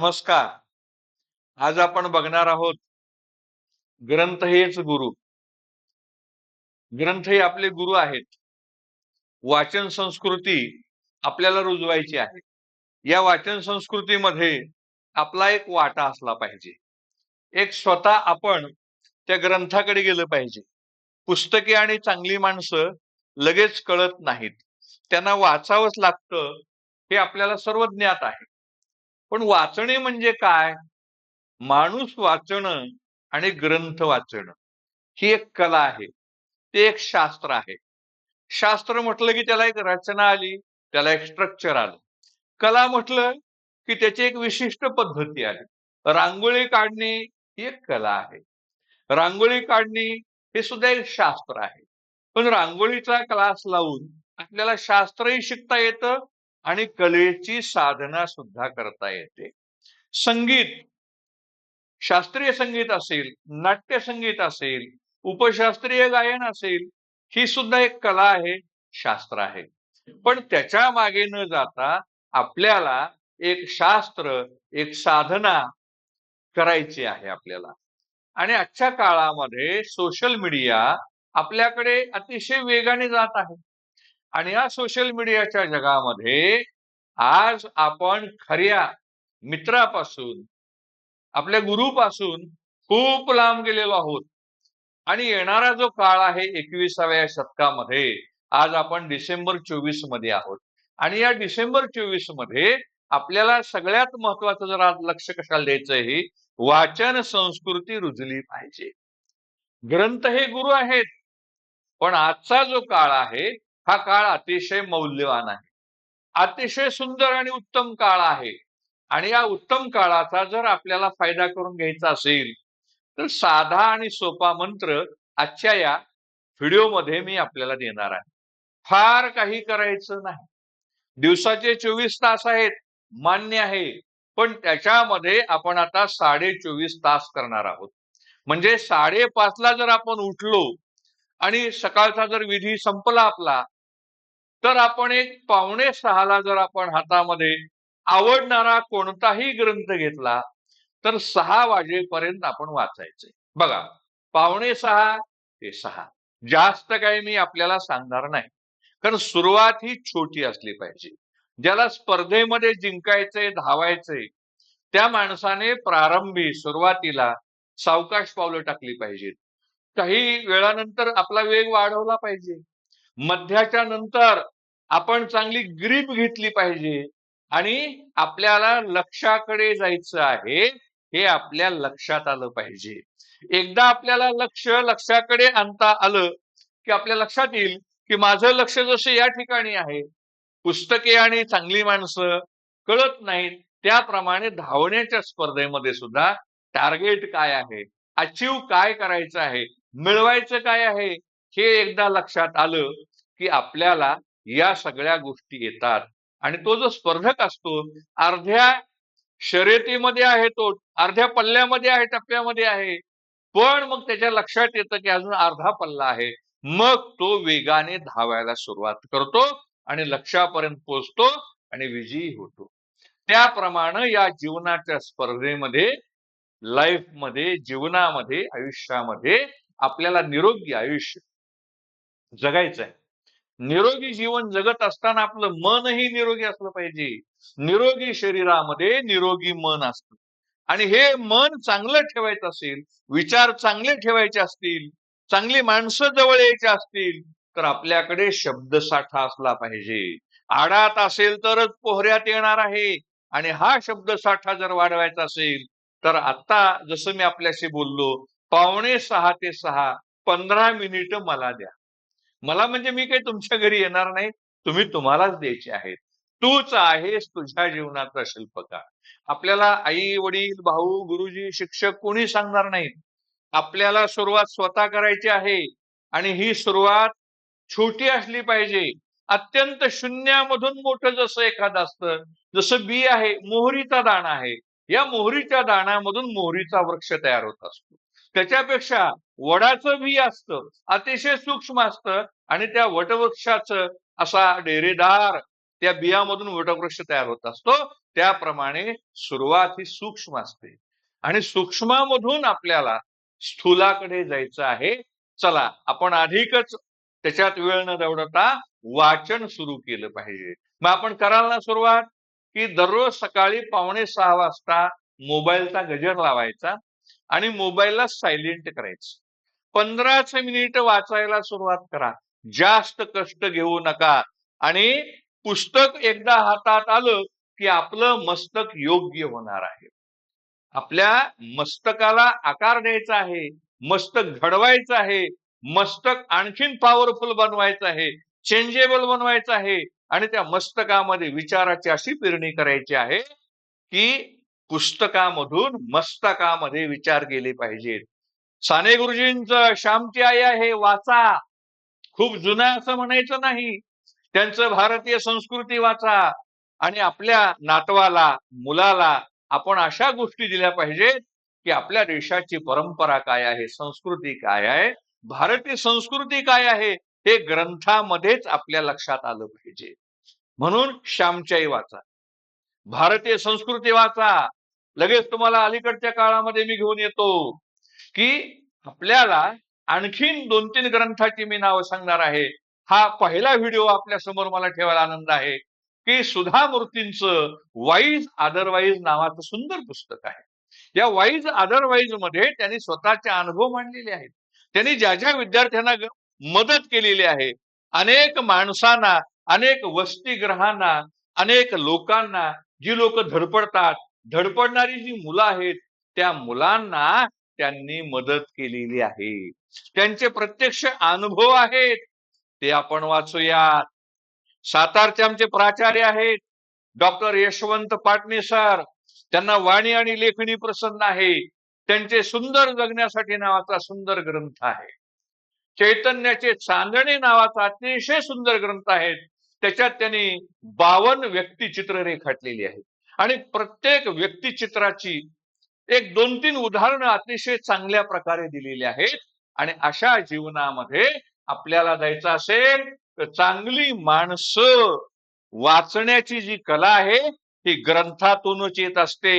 नमस्कार. आज आपण बघणार आहोत ग्रंथ हेच गुरु. ग्रंथ हे आपले गुरु आहेत. वाचन संस्कृती आपल्याला रुजवायची आहे. या वाचन संस्कृतीमध्ये आपला एक वाटा असला पाहिजे. एक स्वतः आपण त्या ग्रंथाकडे गेलं पाहिजे. पुस्तके आणि चांगली माणसं लगेच कळत नाहीत. त्यांना वाचावंच लागतं हे आपल्याला सर्व ज्ञात आहे. पण वाचणे म्हणजे काय? माणूस वाचणं आणि ग्रंथ वाचणं. ही एक कला आहे. ते एक शास्त्र आहे. शास्त्र म्हटलं की त्याला एक रचना आली त्याला एक स्ट्रक्चर आलं. कला म्हटलं की त्याची एक विशिष्ट पद्धती आली रांगोळी काढणे ही एक कला आहे. रांगोळी काढणे हे सुद्धा एक शास्त्र आहे. पण रांगोळीचा क्लास लावून आपल्याला शास्त्रही शिकता येतं आणि कलेची साधना सुद्धा करता येते. संगीत शास्त्रीय संगीत असेल नाट्य संगीत असेल उपशास्त्रीय गायन असेल ही सुद्धा एक कला आहे शास्त्र आहे. पण त्याच्यामागे न जाता आपल्याला एक शास्त्र एक साधना करायची आहे आपल्याला. आणि आजच्या काळामध्ये सोशल मीडिया आपल्याकडे अतिशय वेगाने जात आहे. आणि या सोशल मीडियाच्या जगामध्ये आज आपण खऱ्या मित्रापासून आपल्या गुरुपासून खूप लांब गेलेलो आहोत. आणि येणारा जो काळ आहे एकविसाव्या शतकामध्ये आज आपण डिसेंबर चोवीसमध्ये आहोत. आणि या डिसेंबर चोवीसमध्ये आपल्याला सगळ्यात महत्वाचं जर आज लक्ष कशाला द्यायचं हे वाचन संस्कृती रुजली पाहिजे. ग्रंथ हे गुरु आहेत. पण आजचा जो काळ आहे हा काळ अतिशय मौल्यवान आहे. अतिशय सुंदर आणि उत्तम काळ आहे. आणि या उत्तम काळाचा जर आपल्याला फायदा करून घ्यायचा असेल तर साधा आणि सोपा मंत्र आजच्या या व्हिडिओमध्ये मी आपल्याला देणार आहे. फार काही करायचं नाही. दिवसाचे चोवीस तास आहेत मान्य आहे. पण त्याच्यामध्ये आपण आता साडे चोवीस तास करणार आहोत. म्हणजे साडेपाचला जर आपण उठलो आणि सकाळचा जर विधी संपला आपला तर आपण एक पावणे सहाला जर आपण हातामध्ये आवडणारा कोणताही ग्रंथ घेतला तर सहा वाजेपर्यंत आपण वाचायचे. बघा पावणे सहा ते सहा. जास्त काही मी आपल्याला सांगणार नाही. कारण सुरुवात ही छोटी असली पाहिजे. ज्याला स्पर्धेमध्ये जिंकायचे धावायचे त्या माणसाने प्रारंभी सुरुवातीला सावकाश पावलं टाकली पाहिजेत. काही वेळानंतर आपला वेग वाढवला पाहिजे. मध्याच्या नंतर आपण चांगली ग्रीप घेतली पाहिजे. आणि आपल्याला लक्षाकडे जायचं आहे हे आपल्या लक्षात आलं पाहिजे. एकदा आपल्याला लक्ष लक्षाकडे आणता आलं की आपल्या लक्षात येईल की माझं लक्ष जसं या ठिकाणी आहे. पुस्तके आणि चांगली माणसं कळत नाहीत त्याप्रमाणे धावण्याच्या स्पर्धेमध्ये सुद्धा टार्गेट काय आहे? अचीव काय करायचं आहे? मिळवायचं काय आहे? हे एकदा लक्षात आलं की आपल्याला या सगळ्या गोष्टी येतात. आणि तो जो स्पर्धक असतो अर्ध्या शर्यतीमध्ये आहे तो अर्ध्या पल्ल्यामध्ये आहे टप्प्यामध्ये आहे. पण मग त्याच्या लक्षात येतं की अजून अर्धा पल्ला आहे. मग तो वेगाने धावायला सुरुवात करतो आणि लक्षापर्यंत पोहोचतो आणि विजयी होतो. त्याप्रमाणे या जीवनाच्या स्पर्धेमध्ये लाईफमध्ये जीवनामध्ये आयुष्यामध्ये आपल्याला निरोगी आयुष्य जगायचं आहे निरोगी जीवन जगत असताना आपलं मनही निरोगी असलं पाहिजे. निरोगी शरीरामध्ये निरोगी मन असतं. आणि हे मन चांगलं ठेवायचं असेल विचार चांगले ठेवायचे असतील चांगली माणसं जवळ यायची असतील तर आपल्याकडे शब्दसाठा असला पाहिजे. आडात असेल तरच पोहऱ्यात येणार आहे. आणि हा शब्दसाठा जर वाढवायचा असेल तर आता जसं मी आपल्याशी बोललो पावणे सहा ते सहा पंधरा मिनिट मला द्या. मला म्हणजे मी काही तुमच्या घरी येणार नाही. तुम्ही तुम्हालाच द्यायचे आहेत. तूच आहेस तुझ्या जीवनाचा शिल्पकार. आपल्याला आई वडील भाऊ गुरुजी शिक्षक कोणी सांगणार नाहीत. आपल्याला सुरुवात स्वतः करायची आहे आणि ही सुरुवात छोटी असली पाहिजे. अत्यंत शून्यामधून मोठं जसं एखादं असतं जसं बी आहे मोहरीचा दाणा आहे. या मोहरीच्या दाण्यामधून मोहरीचा वृक्ष तयार होत असतो. त्याच्यापेक्षा वडाचं बी असतं अतिशय सूक्ष्म असतं आणि त्या वटवृक्षाचं असा डेरेदार त्या बियामधून वटवृक्ष तयार होत असतो. त्याप्रमाणे सुरुवात ही सूक्ष्म असते. आणि सूक्ष्मामधून आपल्याला स्थूलाकडे जायचं आहे. चला आपण अधिकच त्याच्यात वेळ न दवडता वाचन सुरू केलं पाहिजे. मग आपण कराल ना सुरुवात? की दररोज सकाळी पावणे सहा वाजता मोबाईलचा गजर लावायचा. आणि मोबाईलला सायलेंट करायचं. पंधराच मिनिट वाचायला सुरुवात करा. जास्त कष्ट घेऊ नका. आणि पुस्तक एकदा हातात आलं की आपलं मस्तक योग्य होणार आहे. आपल्या मस्तकाला आकार द्यायचा आहे मस्तक घडवायचं आहे मस्तक आणखीन पॉवरफुल बनवायचं आहे चेंजेबल बनवायचं आहे आणि त्या मस्तकामध्ये विचाराची अशी पेरणी करायची आहे की पुस्तकामधून मस्तकामध्ये विचार केले पाहिजेत साने गुरुजींचं श्यामची आई आहे वाचा. खूप जुना असं म्हणायचं नाही. त्यांचं भारतीय संस्कृती वाचा. आणि आपल्या नातवाला मुलाला आपण अशा गोष्टी दिल्या पाहिजेत की आपल्या देशाची परंपरा काय आहे संस्कृती काय आहे भारतीय संस्कृती काय आहे हे ग्रंथामध्येच आपल्या लक्षात आलं पाहिजे. म्हणून श्यामच्याई वाचा. भारतीय संस्कृती वाचा. लगेच तुम्हाला अलीकडच्या काळामध्ये मी घेऊन येतो की आपल्याला आणखीन दोन तीन ग्रंथाची मी नावं सांगणार आहे. हा पहिला व्हिडिओ आपल्यासमोर मला ठेवायला आनंद आहे की सुधा मूर्तींचं वाईज अदरवाईज नावाचं सुंदर पुस्तक आहे. या वाईज अदरवाईजमध्ये त्यांनी स्वतःचे अनुभव मांडलेले आहेत. त्यांनी ज्या ज्या विद्यार्थ्यांना मदत केलेली आहे अनेक माणसांना अनेक वस्तीग्रहांना अनेक लोकांना जी लोक धडपडतात धडपडणारी जी मुलं आहेत त्या मुलांना त्यांनी मदत केलेली आहे. त्यांचे प्रत्यक्ष अनुभव आहेत ते आपण वाचूयात. सातारचे आमचे प्राचार्य आहेत डॉक्टर यशवंत पाटणे सर. त्यांना वाणी आणि लेखणी प्रसन्न आहे. त्यांचे सुंदर जगण्यासाठी नावाचा सुंदर ग्रंथ आहे. चैतन्याचे चांदणे नावाचा अतिशय सुंदर ग्रंथ आहेत. त्याच्यात त्यांनी बावन व्यक्तिचित्र रेखाटलेली आहेत. आणि प्रत्येक व्यक्तिचित्राची एक दोन तीन उदाहरणं अतिशय चांगल्या प्रकारे दिलेली आहेत. आणि अशा जीवनामध्ये आपल्याला जायचं असेल तर चांगली माणसं वाचण्याची जी कला आहे ती ग्रंथातूनच येत असते.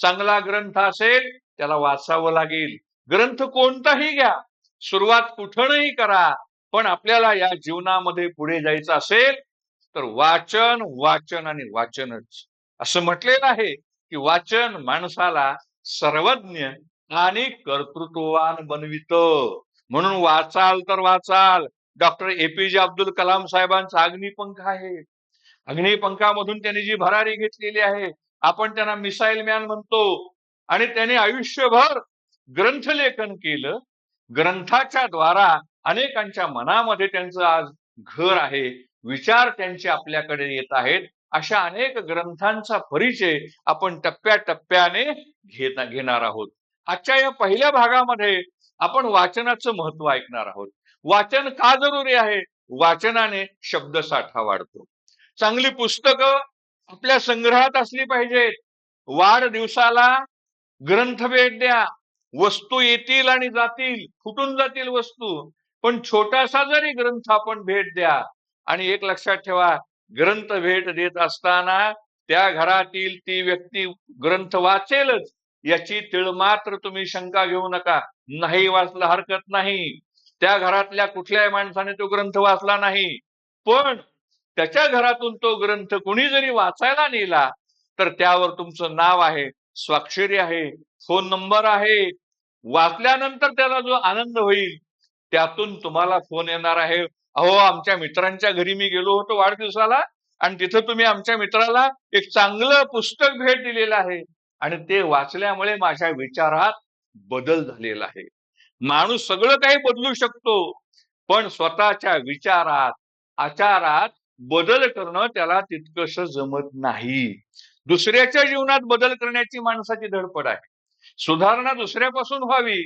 चांगला ग्रंथ असेल त्याला वाचावं लागेल. ग्रंथ कोणताही घ्या सुरुवात कुठूनही करा पण आपल्याला या जीवनामध्ये पुढे जायचं असेल तर वाचन वाचन आणि वाचनच. असं म्हटलेलं आहे की वाचन माणसाला सर्वज्ञ आणि कर्तृत्ववान बनवित. म्हणून वाचाल तर वाचाल. डॉक्टर एपीजे अब्दुल कलाम साहेबांचा अग्निपंख आहे. अग्निपंखामधून त्यांनी जी भरारी घेतलेली आहे आपण त्यांना मिसाईल मॅन म्हणतो. आणि त्याने आयुष्यभर ग्रंथलेखन केलं. ग्रंथाच्या द्वारा अनेकांच्या मनामध्ये त्यांचं आज घर आहे. विचार त्यांचे आपल्याकडे येत आहेत. अशा अनेक ग्रंथांचा परिचय आपण टप्प्याटप्प्याने घेता घेणार आहोत. आजच्या या पहिल्या भागामध्ये आपण वाचनाचं महत्त्व ऐकणार आहोत. वाचन का जरुरी आहे? वाचनाने शब्दसाठा वाढतो. चांगली पुस्तकं आपल्या संग्रहात असली पाहिजेत. वाढदिवसाला ग्रंथ भेट द्या. वस्तू येतील आणि जातील. फुटून जातील वस्तू. पण छोटासा जरी ग्रंथ आपण भेट द्या आणि एक लक्षात ठेवा ग्रंथ भेट देत असताना त्या घरातील ती व्यक्ती ग्रंथ वाचेलच याची तिळमात्र तुम्ही शंका घेऊ नका. नाही वाचला हरकत नाही. त्या घरातल्या कुठल्याही माणसाने तो ग्रंथ वाचला नाही. पण त्याच्या घरातून तो ग्रंथ कुणी जरी वाचायला नेला तर त्यावर तुमचं नाव आहे स्वाक्षरी आहे फोन नंबर आहे. वाचल्यानंतर त्याला जो आनंद होईल त्यातून तुम्हाला फोन येणार आहे. अहो आमच्या मित्रांच्या घरी मी गेलो होतो वाढदिवसाला आणि तिथं तुम्ही आमच्या मित्राला एक चांगलं पुस्तक भेट दिलेलं आहे. आणि ते वाचल्यामुळे माझ्या विचारात बदल झालेला आहे. माणूस सगळं काही बदलू शकतो पण स्वतःच्या विचारात आचारात बदल करणं त्याला तितकस जमत नाही. दुसऱ्याच्या जीवनात बदल करण्याची माणसाची धडपड आहे. सुधारणा दुसऱ्यापासून व्हावी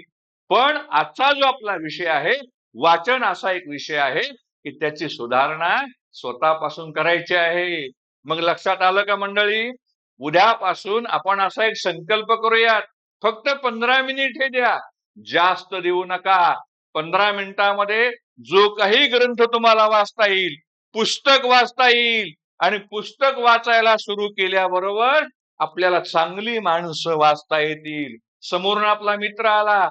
पण आजचा जो आपला विषय आहे वाचन असा एक विषय आहे की त्याची सुधारणा स्वतःपासून करायची आहे. मग लक्षात आलं का मंडळी? उद्यापासून आपण असा एक संकल्प करूयात. फक्त पंधरा मिनिट हे द्या. जास्त देऊ नका. पंधरा मिनिटामध्ये जो काही ग्रंथ तुम्हाला वाचता येईल पुस्तक वाचता येईल आणि पुस्तक वाचायला सुरू केल्याबरोबर आपल्याला चांगली माणसं वाचता येतील. समोरून आपला मित्र आला.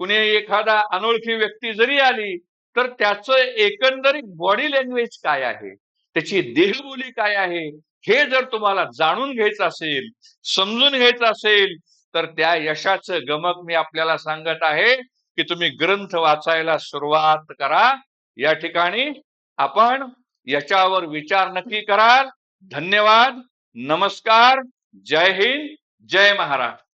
कुणी एखादा अनोळखी व्यक्ती जरी आली तर त्याचं एकंदरीत बॉडी लँग्वेज काय आहे? त्याची देहबोली काय आहे? हे जर तुम्हाला जाणून घ्यायचं असेल समजून घ्यायचं असेल तर त्या यशाचं गमक मी आपल्याला सांगत आहे की तुम्ही ग्रंथ वाचायला सुरुवात करा. या ठिकाणी आपण याच्यावर विचार नक्की कराल. धन्यवाद. नमस्कार. जय हिंद. जय महाराष्ट्र.